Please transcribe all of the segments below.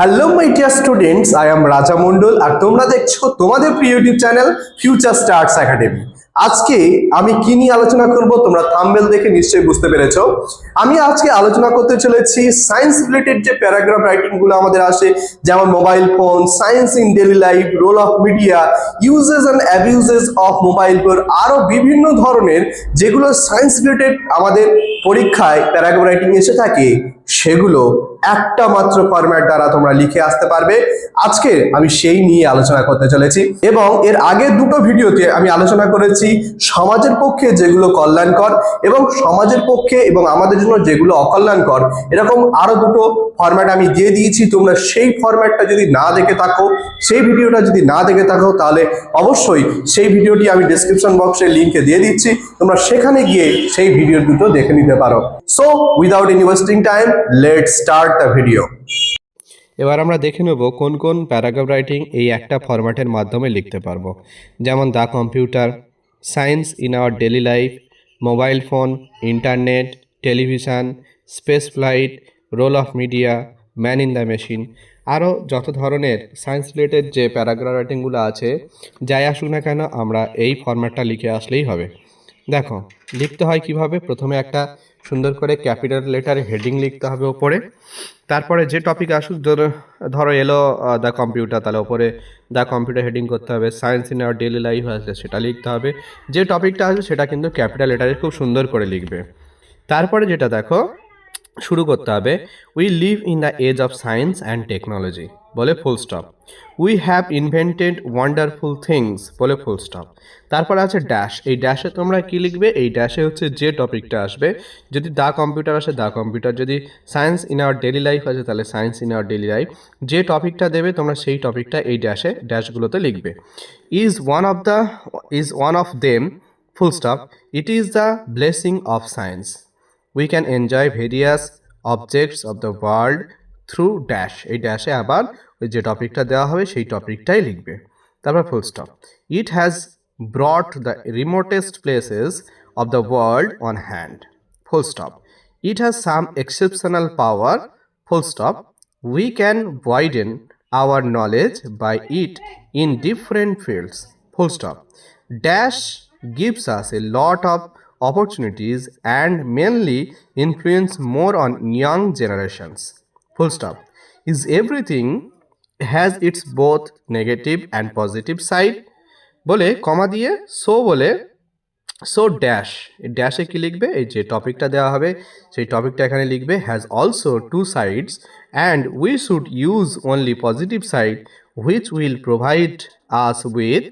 Hello my dear students I am Raja Mondal আর তোমরা দেখছ তোমাদের প্রিয় YouTube channel Future Starts Academy আজকে আমি কি নিয়ে আলোচনা করব তোমরা থাম্বেল দেখে নিশ্চয়ই বুঝতে পেরেছ। আমি আজকে আলোচনা করতে চলেছি সায়েন্স রিলেটেড যে প্যারাগ্রাফ রাইটিংগুলো আমাদের আসে, যেমন mobile phone science in daily life role of media uses and abuses of mobile phone আরও বিভিন্ন ধরনের যেগুলো সায়েন্স রিলেটেড আমাদের পরীক্ষায় প্যারাগ্রাফ রাইটিং এসে থাকে, সেগুলো একটা মাত্র ফরম্যাট দ্বারা তোমরা লিখে আসতে পারবে। আজকে আমি সেই নিয়ে আলোচনা করতে চলেছি এবং এর আগে দুটো ভিডিওতে আমি আলোচনা করেছি সমাজের পক্ষে যেগুলো কল্যাণকর এবং সমাজের পক্ষে এবং আমাদের জন্য যেগুলো অকল্যাণকর। এরকম আরও দুটো ফরম্যাট আমি দিয়ে দিয়েছি। তোমরা সেই ফরম্যাটটা যদি না দেখে থাকো, সেই ভিডিওটা যদি না দেখে থাকো, তাহলে অবশ্যই সেই ভিডিওটি আমি ডেসক্রিপশন বক্সে লিঙ্কে দিয়ে দিচ্ছি। তোমরা সেখানে গিয়ে সেই ভিডিও দুটো দেখে নিতে পারো। So without investing time let start the video এবার আমরা দেখে নেব কোন কোন প্যারাগ্রাফ রাইটিং এই একটা ফরম্যাটের মাধ্যমে লিখতে পারব। যেমন the computer, science in our daily life, mobile phone, internet, television, space flight, role of media, man in the machine. আরও যত ধরনের সায়েন্স রিলেটেড যে প্যারাগ্রাফ রাইটিংগুলো আছে, যাই আসুক না কেন, আমরা এই ফরম্যাটটা লিখে আসলেই হবে। দেখো, লিখতে হয় কীভাবে? প্রথমে একটা সুন্দর করে ক্যাপিটাল লেটারে হেডিং লিখতে হবে ওপরে। তারপরে যে টপিক আসুক, ধরো ধরো এলো দ্য কম্পিউটার তাহলে ওপরে দ্য কম্পিউটার হেডিং করতে হবে। Science in our daily life আছে সেটা লিখতে হবে। যে টপিকটা আসবে, সেটা কিন্তু ক্যাপিটাল লেটারে খুব সুন্দর করে লিখবে। তারপরে যেটা দেখো, শুরু করতে হবে we live in the age of science and technology বলে full stop we have invented wonderful things বলে ফুল স্টপ তারপর আছে ড্যাশ এই ড্যাশে তোমরা কি লিখবে? এই ড্যাশে হচ্ছে যে টপিকটা আসবে। যদি দ্য কম্পিউটার আসে দ্য কম্পিউটার যদি science in our daily life আছে তাহলে science in our daily life যে টপিকটা দেবে, তোমরা সেই টপিকটা এই ড্যাশে ড্যাশগুলোতে লিখবে। Is one of the is one of them full stop it is the blessing of science we can enjoy various objects of the world through dash এই ড্যাশে আবার ওই যে টপিকটা দেওয়া হবে, সেই টপিকটাই লিখবে। তারপর full stop it has brought the remotest places of the world on hand full stop it has some exceptional power full stop we can widen our knowledge by it in different fields full stop. Dash gives us a lot of opportunities and mainly influence more on young generations. Full stop. Is everything has its both negative and positive side? বলে comma দিয়ে so বলে so dash এই ড্যাশে কী লিখবে? এই যে টপিকটা দেওয়া হবে, সেই টপিকটা এখানে লিখবে has also two sides and we should use only positive side which will provide us with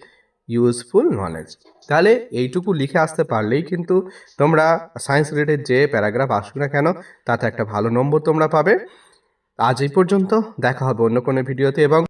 useful knowledge তাহলে এইটুকু লিখে আসতে পারলেই কিন্তু তোমরা সায়েন্স রিলেটেড যে প্যারাগ্রাফ আসুক না কেন, তাতে একটা ভালো নম্বর তোমরা পাবে। আজ এই পর্যন্ত দেখা হবে অন্য কোনো ভিডিওতে এবং